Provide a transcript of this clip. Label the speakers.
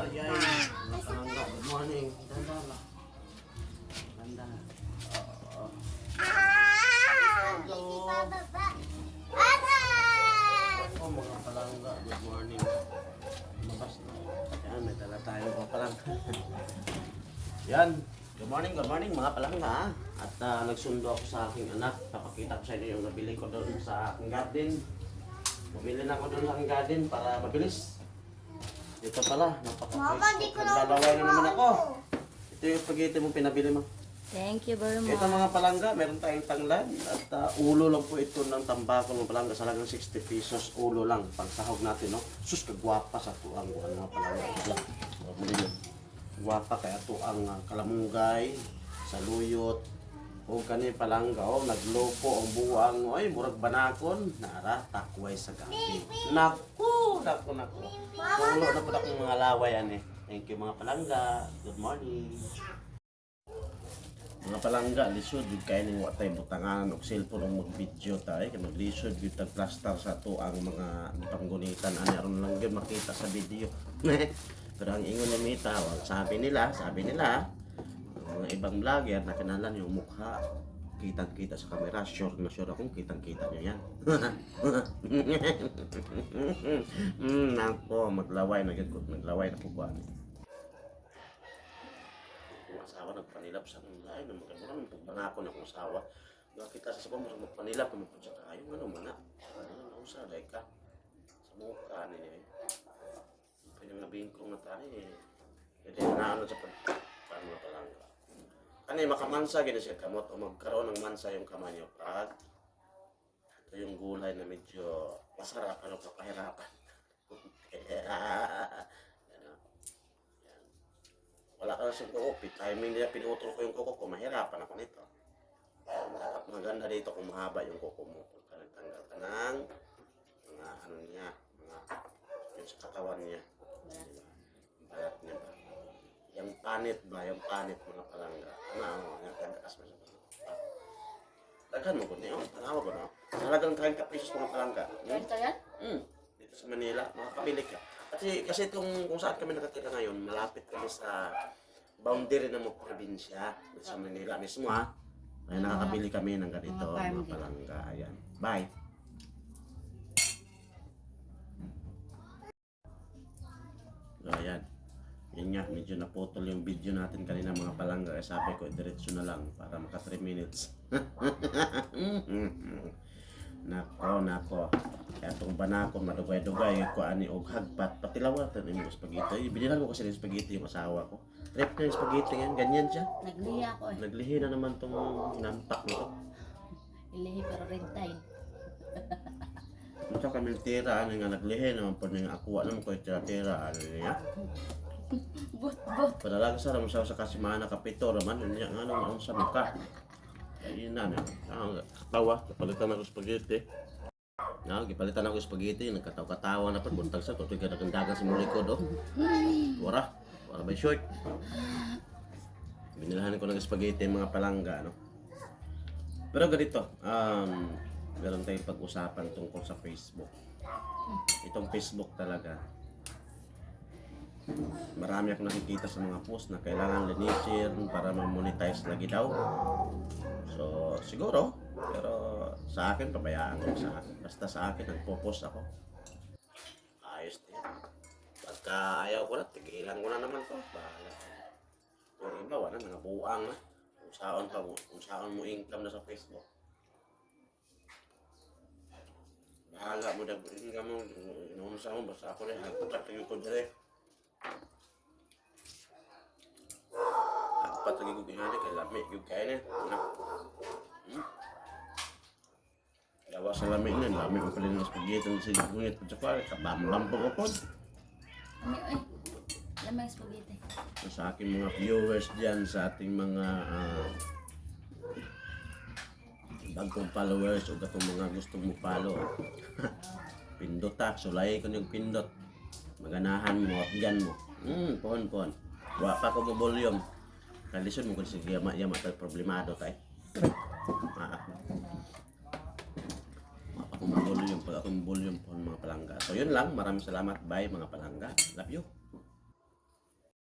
Speaker 1: Ay, ay. Mga palangga, good morning. Ganda ba? Ganda. Oo. Hello. Oh, mga palangga, good morning. Labas na. Yan, tayo palangga. Yan. Good morning, good morning mga palangga. At ah, nagsundo ako sa aking anak. Papakita ko sa inyo yung nabili ko doon sa aking garden. Bumili na ako doon sa aking garden para mabilis. Dito pala,
Speaker 2: Mama, di ko na
Speaker 1: Naglalaway na naman ako. Ito yung spaghetti mo pinabili mo.
Speaker 3: Thank you very
Speaker 1: Ito
Speaker 3: much.
Speaker 1: mga palangga, meron tayong tanglad at ah, ulo lang po ito ng tambako ng palangga. Sa lagang 60 pesos, ulo lang. Pagsahog natin, no? Sus, kagwapa sa tuang buwan mga palangga. Muli yun. Gwapa kaya tuang uh, kalamunggay, saluyot, o kani palangga, o naglopo ang buwang, oy, murag banakon, nara, takway sa gabi. Naku, naku, naku. Pulo na po akong mga laway, ane. Thank you mga palangga. Good morning. Mga palangga, lisod yung kayo ng watay butangan o cellphone ang mag-video tayo. Kaya mag-lisod yung tag-plaster sa to ang mga panggunitan. Ano aron lang yun makita sa video. Pero ang ingon ni Mita, sabi nila, sabi nila, mga ibang vlogger na kinalan yung mukha. Kitang-kita sa camera. Sure na sure akong kitang-kita nyo yan. mm, nako, maglaway na gud Maglaway na po ba? Kung asawa nagpanilap sa lain, na maganda naman pagbangako na akong asawa. Bakit kasi sa mga magpanilap, kung magpunsa tayo, ano mana? Ano na usa, like ka. Sa mukha ni eh. Kanyang nabihin kong natani eh. Hindi na ano sa pag... Paano na palang ka. Kani makamansa, gina siya kamot o magkaroon ng mansa yung kamay niyo. Pag ito yung gulay na medyo masarap, ano kapahirapan. Yan o. Yan. Wala ka na sa kuko. Timing nila pinutol ko yung kuko ko. Mahirapan ako nito. Dapat maganda dito kung mahaba yung kuko mo. Pagka nagtanggal ka ng mga ano niya, mga yung sa katawan niya. Panit ba? Yung panit mga palangga. Ano ano? Yung kagaas mo sa Daghan mo ko niyo. Tanawa ko na. Talagang kain ka pesos mga palangga. Hmm?
Speaker 3: Yan?
Speaker 1: Mm, dito sa Manila, makakabili ka. Kasi kasi itong kung saan kami nakatira ngayon, malapit kami sa boundary ng mga probinsya sa Manila mismo ha. Kaya nakakabili kami ng ganito,
Speaker 3: Mga
Speaker 1: mga palangga. Ayan. Bye. So, ayan. Yan nga, medyo naputol yung video natin kanina mga palangga. Kaya sabi ko, diretso na lang para maka 3 minutes. Nako, nako. Kaya itong banako, madugay-dugay, ko ani og hagpat, patilawatan yung spaghetti. Binilan ko kasi ng spaghetti yung asawa ko. Trip na yung spaghetti yan, ganyan siya.
Speaker 3: Naglihi ako eh.
Speaker 1: Naglihi na naman tong nampak nito.
Speaker 3: Ilihi pero red tide.
Speaker 1: Ito kami tira, ano nga naglihi naman po nga akuha naman ko yung tira-tira, ano niya.
Speaker 3: But, but.
Speaker 1: Padalag sa raman kasimana kapito raman, niya, nga sa mukha. Ayun na, ano, ah, tawa, kapalitan ako spaghetti. Na, gipalitan ako spaghetti, nagkataw-katawa na pa, buntag sa tutoy ka nagandagan sa muli ko do. Wara, wara ba short? Binilahan ko ng spaghetti mga palangga, no? Pero ganito, um, meron tayong pag-usapan tungkol sa Facebook. Itong Facebook talaga, marami akong nakikita sa mga post na kailangan linisin para ma-monetize lagi daw. So, siguro, pero sa akin, pabayaan ko sa akin. Basta sa akin, nagpo-post ako. Ayos din. Pagka ayaw ko na, tigilan ko na naman to. Bahala. Yung iba, wala, nangabuang na. Kung saan pa mo, kung saan mo income na sa Facebook. Bahala mo, dag income mo, inuun sa mo, basta ako rin, hagpat yung ko dire. Hagpat lagi ko ginali, kay lami, yung kaya na. Na. Hmm? Gawa sa lami na, lami ko pala ng spaghetti ng sinibungit ko sa kwari, kabambam po ko po.
Speaker 3: Ano eh? Lamang spaghetti.
Speaker 1: Sa aking mga viewers dyan, sa ating mga ah, bagong followers o katong mga gustong mo follow. pindot ta, sulay ko yung pindot. Maganahan mo at gan mo. Hmm, pon pon. Wa pa ko volume. Kalisod mo ko sige yama yama tay problemado tay. Ah. Wa pa ko volume pag akong volume pon mga palangga. So yun lang, maraming salamat. Bye mga palangga. Love you.